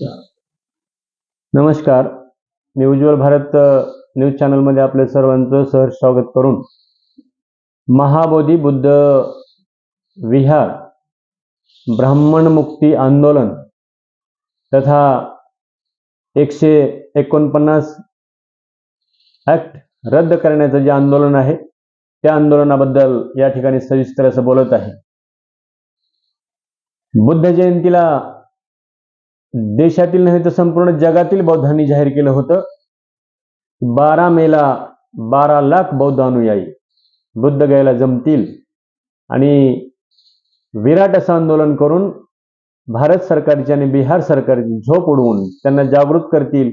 नमस्कार. मी उज्ज्वल भारत न्यूज चॅनलमध्ये आपल्या सर्वांचं सहर्ष स्वागत करून महाबोधी बुद्ध विहार ब्राह्मण मुक्ती आंदोलन तथा एकशे एकोणपन्नास ॲक्ट रद्द करण्याचं जे आंदोलन आहे त्या आंदोलनाबद्दल या ठिकाणी सविस्तर असं बोलत आहे. बुद्ध जयंतीला देशातील नव्हे तर संपूर्ण जगातील बौद्धांनी जाहीर केलं होतं बारा मेला बारा लाख बौद्ध अनुयायी बुद्ध गयाला जमतील आणि विराट असं आंदोलन करून भारत सरकारची आणि बिहार सरकारची झोप उडवून त्यांना जागृत करतील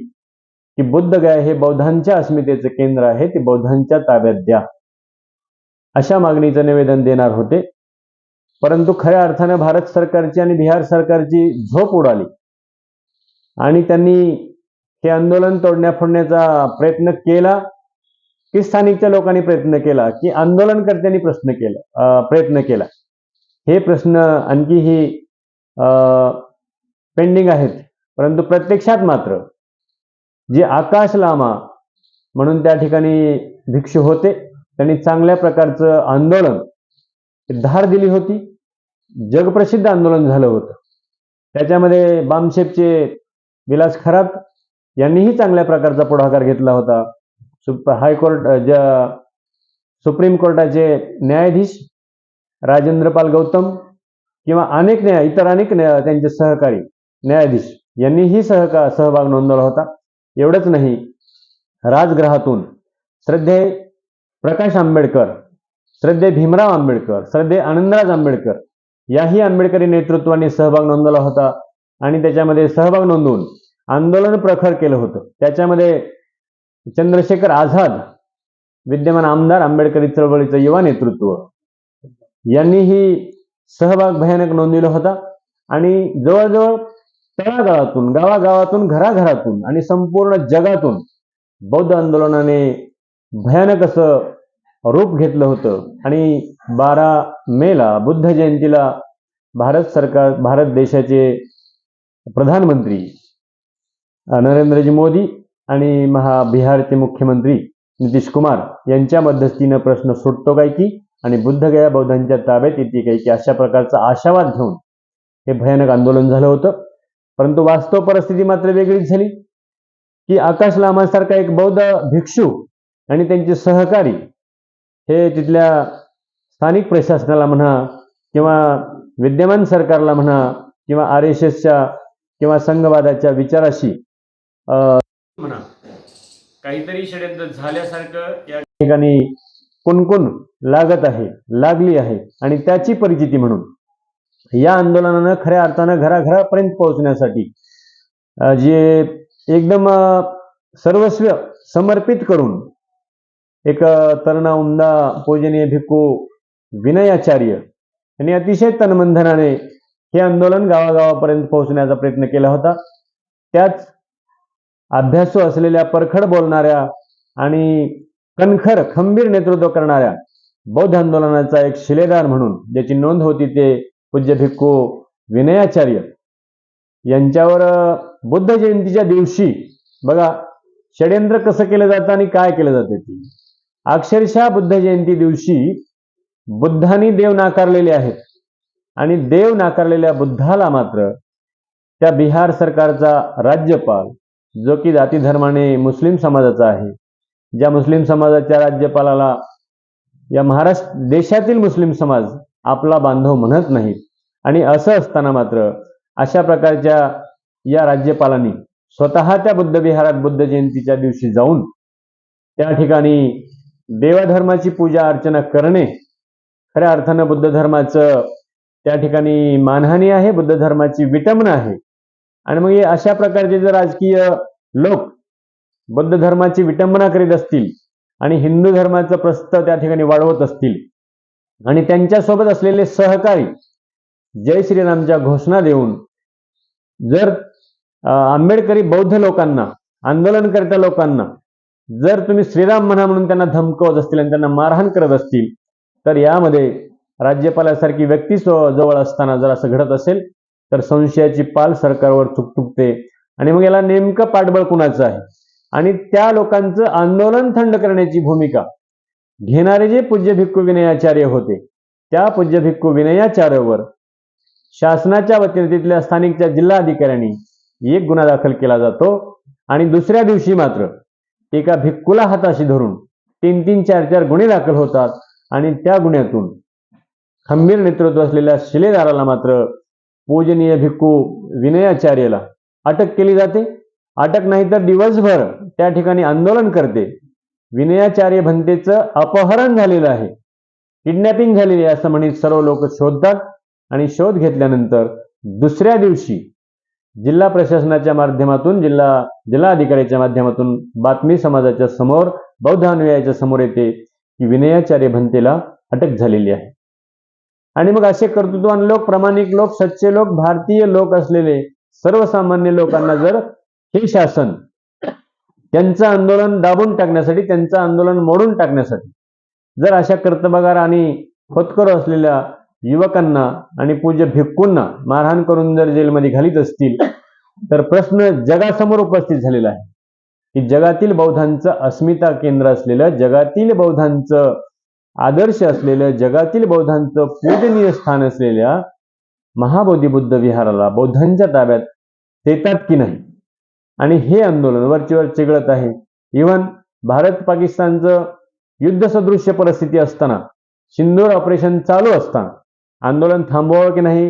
की बुद्ध गया हे बौद्धांच्या अस्मितेचं केंद्र आहे ते बौद्धांच्या ताब्यात द्या. अशा मागणीचं निवेदन देणार होते. परंतु खऱ्या अर्थानं भारत सरकारची आणि बिहार सरकारची झोप उडाली. आणि त्यांनी हे आंदोलन तोडण्या फोडण्याचा प्रयत्न केला. की स्थानिकच्या लोकांनी प्रयत्न केला की आंदोलनकर्त्यांनी प्रश्न केला प्रयत्न केला. हे प्रश्न आणखीही पेंडिंग आहेत. परंतु प्रत्यक्षात मात्र जे आकाश लामा म्हणून त्या ठिकाणी भिक्षू होते त्यांनी चांगल्या प्रकारचं आंदोलन धार दिली होती. जगप्रसिद्ध आंदोलन झालं होतं. त्याच्यामध्ये बामशेपचे विलास खरात यांनीही चांगल्या प्रकारचा पुढाकार घेतला होता. सुप हायकोर्ट ज्या सुप्रीम कोर्टाचे न्यायाधीश राजेंद्रपाल गौतम किंवा अनेक न्याय इतर अनेक न्याय त्यांचे सहकारी न्यायाधीश यांनीही सहका सहभाग नोंदवला होता. एवढंच नाही राजगृहातून श्रद्धे प्रकाश आंबेडकर श्रद्धे भीमराव आंबेडकर श्रद्धे आनंदराज आंबेडकर याही आंबेडकरी नेतृत्वाने सहभाग नोंदवला होता. आणि त्याच्यामध्ये सहभाग नोंदवून आंदोलन प्रखर केलं होतं. त्याच्यामध्ये चंद्रशेखर आझाद विद्यमान आमदार आंबेडकरी चळवळीचं युवा नेतृत्व यांनीही सहभाग भयानक नोंदविला होता. आणि जवळजवळ तळागाळातून गावागावातून घराघरातून आणि संपूर्ण जगातून बौद्ध आंदोलनाने भयानक असं रूप घेतलं होतं. आणि बारा मेला बुद्ध जयंतीला भारत सरकार भारत देशाचे प्रधानमंत्री नरेंद्रजी मोदी आणि महा बिहारचे मुख्यमंत्री नितीश कुमार यांच्या मध्यस्थीनं प्रश्न सुटतो काय की आणि बुद्धगया बौद्धांच्या ताब्यात येते काय की अशा प्रकारचा आशावाद घेऊन हे भयानक आंदोलन झालं होतं. परंतु वास्तव परिस्थिती मात्र वेगळीच झाली की आकाश लामासारखा एक बौद्ध भिक्षू आणि त्यांचे सहकारी हे तिथल्या स्थानिक प्रशासनाला म्हणा किंवा विद्यमान सरकारला म्हणा किंवा आर एस एसच्या किंवा संघवादाच्या विचाराशी म्हणा. काहीतरी षडयंत्र झाल्यासारखं या ठिकाणी कुणकुण लागत आहे लागली आहे आणि त्याची परिचिती म्हणून. या आंदोलनानं खऱ्या अर्थानं घराघरापर्यंत पोहोचण्यासाठी जे एकदम सर्वस्व समर्पित करून एक तरुणा उमदा पूजनीय भिक्खू विनयाचार्य यांनी अतिशय तनमंधनाने हे आंदोलन गावागावापर्यंत पोहोचण्याचा प्रयत्न केला होता. त्याच अभ्यासू असलेल्या परखड बोलणाऱ्या आणि कणखर खंबीर नेतृत्व करणाऱ्या बौद्ध आंदोलनाचा एक शिलेदार म्हणून ज्याची नोंद होती ते पूज्य भिक्खू विनयाचार्य यांच्यावर बुद्ध जयंतीच्या दिवशी बघा षडयंत्र कसं केलं जातं आणि काय केलं जातं ते. अक्षरशः बुद्ध जयंती दिवशी बुद्धांनी देव नाकारलेले आहेत. आणि देव नाकारलेल्या बुद्धाला मात्र त्या बिहार सरकारचा राज्यपाल जो की जाती धर्माने मुस्लिम समाजाचा आहे ज्या मुस्लिम समाजाच्या राज्यपालाला या महाराष्ट्र देशातील मुस्लिम समाज आपला बांधव म्हणत नाहीत आणि असं असताना मात्र अशा प्रकारच्या या राज्यपालांनी स्वतः त्या बुद्ध विहारात बुद्ध जयंतीच्या दिवशी जाऊन त्या ठिकाणी देवधर्माची पूजा अर्चना करणे खऱ्या अर्थानं बुद्ध धर्माचं त्या ठिकाणी मानहानी आहे बुद्ध धर्माची विटंबना आहे. आणि मग हे अशा प्रकारचे जर राजकीय लोक बुद्ध धर्माची विटंबना करीत असतील आणि हिंदू धर्माचं प्रस्त त्या ठिकाणी वाढवत असतील आणि त्यांच्यासोबत असलेले सहकारी जय श्रीरामच्या घोषणा देऊन जर आंबेडकरी बौद्ध लोकांना आंदोलनकर्त्या लोकांना जर तुम्ही श्रीराम म्हणा म्हणून त्यांना धमकवत असतील आणि त्यांना मारहाण करत असतील तर यामध्ये राज्यपालासारखी व्यक्ती जवळ असताना जर असं घडत असेल तर संशयाची पाल सरकारवर चुकचुकते आणि मग याला नेमकं पाठबळ कुणाचं आहे? आणि त्या लोकांचं आंदोलन थंड करण्याची भूमिका. घेणारे जे पूज्य भिक्खू विनयाचार्य होते त्या पूज्य भिक्खू विनयाचार्यावर शासनाच्या वतीने तिथल्या स्थानिकच्या जिल्हा अधिकाऱ्यांनी एक गुन्हा दाखल केला जातो. आणि दुसऱ्या दिवशी मात्र एका भिक्खूला हाताशी धरून तीन तीन चार चार गुन्हे दाखल होतात. आणि त्या गुन्ह्यातून खंबीर नेतृत्व असलेल्या शिलेदाराला मात्र पूजनीय भिक्खू विनयाचार्यला अटक केली जाते. अटक नाही तर दिवसभर त्या ठिकाणी आंदोलन करते. विनयाचार्य भंतेचं अपहरण झालेलं आहे. किडनॅपिंग झालेली आहे असं म्हणत सर्व लोक शोधतात आणि शोध घेतल्यानंतर दुसऱ्या दिवशी जिल्हा प्रशासनाच्या माध्यमातून जिल्हा जिल्हाधिकाऱ्याच्या माध्यमातून बातमी समाजाच्या समोर बौद्ध अनुयायाच्या समोर येते की विनयाचार्य भंतेला अटक झालेली आहे. आणि मग असे कर्तृत्वान लोक प्रामाणिक लोक सच्चे लोक भारतीय लोक असलेले सर्वसामान्य लोकांना जर हे शासन त्यांचं आंदोलन दाबून टाकण्यासाठी त्यांचं आंदोलन मोडून टाकण्यासाठी जर अशा कर्तबगार आणि खोतकर असलेल्या युवकांना आणि पूज्य भिक्कूंना मारहाण करून जर जेलमध्ये घालीत असतील तर प्रश्न जगासमोर उपस्थित झालेला आहे. की जगातील बौद्धांचं अस्मिता केंद्र असलेलं जगातील बौद्धांचं आदर्श असलेलं जगातील बौद्धांचं पूजनीय स्थान असलेल्या महाबोधी बुद्ध विहाराला बौद्धांच्या ताब्यात देतात की नाही? आणि हे आंदोलन वरचेवर चिघळत आहे. इव्हन भारत पाकिस्तानचं युद्ध सदृश्य परिस्थिती असताना सिंदूर ऑपरेशन चालू असताना आंदोलन थांबवावं की नाही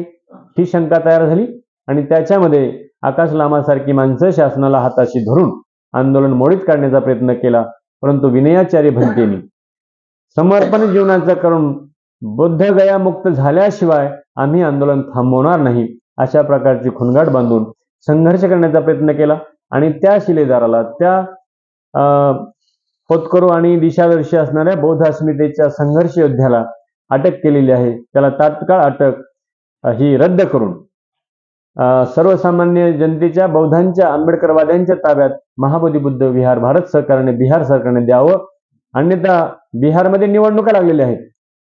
ही शंका तयार झाली. आणि त्याच्यामध्ये आकाश लामासारखी माणसं शासनाला हाताशी धरून आंदोलन मोडीत काढण्याचा प्रयत्न केला. परंतु विनयाचार्य भंतेनी समर्पण जीवनाचं करून बुद्ध मुक्त झाल्याशिवाय आम्ही आंदोलन थांबवणार नाही. अशा प्रकारची खुणगाट बांधून संघर्ष करण्याचा प्रयत्न केला आणि त्या शिलेदाराला त्या अं, होतकरू आणि दिशादर्शी असणाऱ्या बौद्ध अस्मितेच्या संघर्ष योद्ध्याला अटक केलेली आहे. त्याला तात्काळ अटक ही रद्द करून सर्वसामान्य जनतेच्या बौद्धांच्या आंबेडकरवाद्यांच्या ताब्यात महाबोधी बुद्ध विहार भारत सरकारने बिहार सरकारने द्यावं. अन्यथा बिहारमध्ये निवडणुका लागलेल्या आहेत.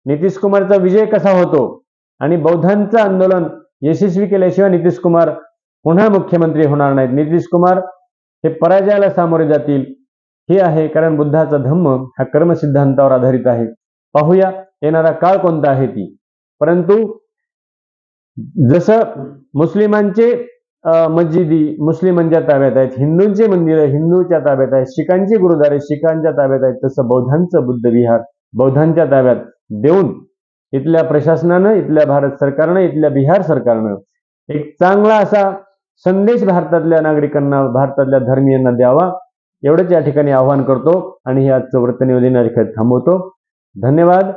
नितीश कुमारचा विजय कसा होतो? आणि बौद्धांचं आंदोलन यशस्वी केल्याशिवाय नितीश कुमार पुन्हा मुख्यमंत्री होणार नाहीत. नितीश कुमार हे पराजयाला सामोरे जातील हे आहे कारण बुद्धाचा धम्म हा कर्मसिद्धांतावर आधारित आहे. पाहूया येणारा काळ कोणता आहे ती. परंतु जसं मुस्लिमांचे मस्जिदी मुस्लिमांच्या ताब्यात आहेत हिंदूंचे मंदिरं हिंदूच्या ताब्यात आहेत शिखांचे गुरुद्वारे शिखांच्या ताब्यात आहेत तसं बौद्धांचं बुद्ध विहार बौद्धांच्या ताब्यात देऊन इथल्या प्रशासनानं इथल्या भारत सरकारनं इथल्या बिहार सरकारनं एक चांगला असा संदेश भारतातल्या नागरिकांना भारतातल्या धर्मीयांना द्यावा एवढंच या ठिकाणी आवाहन करतो आणि हे आजचं वृत्तनिवेदन या ठिकाणी थांबवतो. धन्यवाद.